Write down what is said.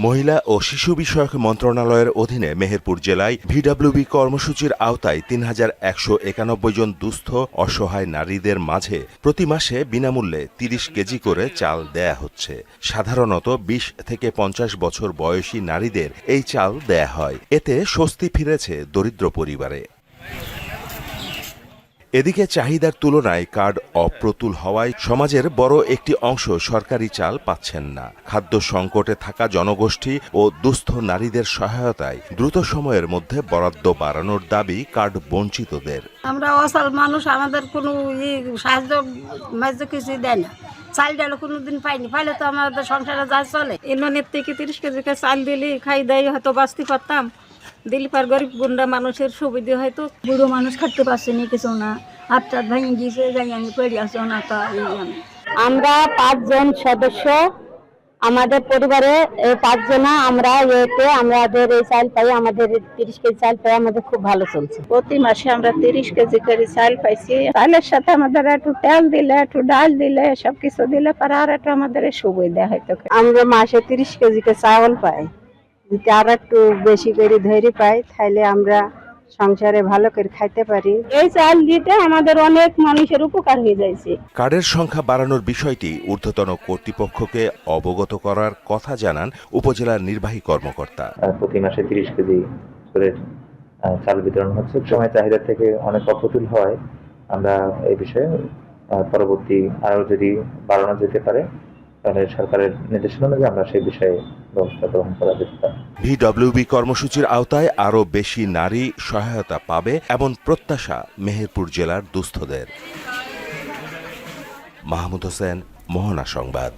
মহিলা ও শিশু বিষয়ক মন্ত্রণালয়ের অধীনে মেহেরপুর জেলায় ভিডব্লিউবি কর্মসূচির আওতায় তিন হাজার একশো একানব্বই জন দুস্থ, অসহায় নারীদের মাঝে প্রতি মাসে বিনামূল্যে তিরিশ কেজি করে চাল দেয়া হচ্ছে। সাধারণত বিশ থেকে পঞ্চাশ বছর বয়সী নারীদের এই চাল দেয়া হয়। এতে স্বস্তি ফিরেছে দরিদ্র পরিবারে। এদিকে চাহিদার তুলনায় কার্ড অপ্রতুল হওয়ায় সমাজের বড় একটি অংশ সরকারি চাল পাচ্ছেন না। খাদ্য সংকটে থাকা জনগোষ্ঠী ও দুস্থ নারীদের সহায়তায় দ্রুত সময়ের মধ্যে বরাদ্দ বাড়ানোর দাবি কার্ড বঞ্চিতদের। আমরা অসাল মানুষ আমাদের কোনো ই সাহায্য মাহায্য কিছু দেয় না। চাল ডাল কোনো দিন পাইনি পাইলে তো আমাদের সংসারে যা চলে। ইউনিয়নের থেকে তিরিশ কেজিকে চাল দিলি খাই দেয় হয়তো বাঁচতে পারতাম। দিলি পার গরিব গুন্ডা মানুষের সুবিধে হয়তো বুড়ো মানুষ খাটতে পারছে না কিছু না। হাত টাত ভেঙে গিয়েছে যাই আমি পড়ে আসো না তা এই আমি। আমরা পাঁচজন সদস্য আমাদের পরিবারে পাঁচজনা আমরা এতে আমাদের এই চাল পাই আমাদের তিরিশ কেজি চাল পাই আমাদের খুব ভালো চলছে। প্রতি মাসে আমরা তিরিশ কেজি করে চাল পাইছি। চালের সাথে আমাদের একটু তেল দিলে একটু ডাল দিলে সব কিছু দিলে পরে আর একটু আমাদের সুবিধা হয়তো আমরা মাসে তিরিশ কেজি চাউল পাই। যদি আর একটু বেশি করে ধরে পাই তাহলে আমরা সংসারে ভালো করে খাইতে পারি। এই চাল দিতে আমাদের অনেক মানুষের উপকার হয়ে যাইছে। কার্ডের সংখ্যা বাড়ানোর বিষয়টি ঊর্ধ্বতন কর্তৃপক্ষকে অবগত করার কথা জানান উপজেলার নির্বাহী কর্মকর্তা। প্রতি মাসে তিরিশ কেজি করে চাল বিতরণ হচ্ছে। সময় চাহিদা থেকে অনেক অপ্রতুল হয়। আমরা এই বিষয়ে পরবর্তী আরও যদি বাড়ানো যেতে পারে সরকারের নির্দেশনা অনুযায়ী আমরা সেই বিষয়ে ব্যবস্থা গ্রহণ করা যেতে ভিডব্লিউবি কর্মসূচির আওতায় আরও বেশি নারী সহায়তা পাবে এমন প্রত্যাশা মেহেরপুর জেলার দুস্থদের। মাহমুদ হোসেন, মোহনা সংবাদ।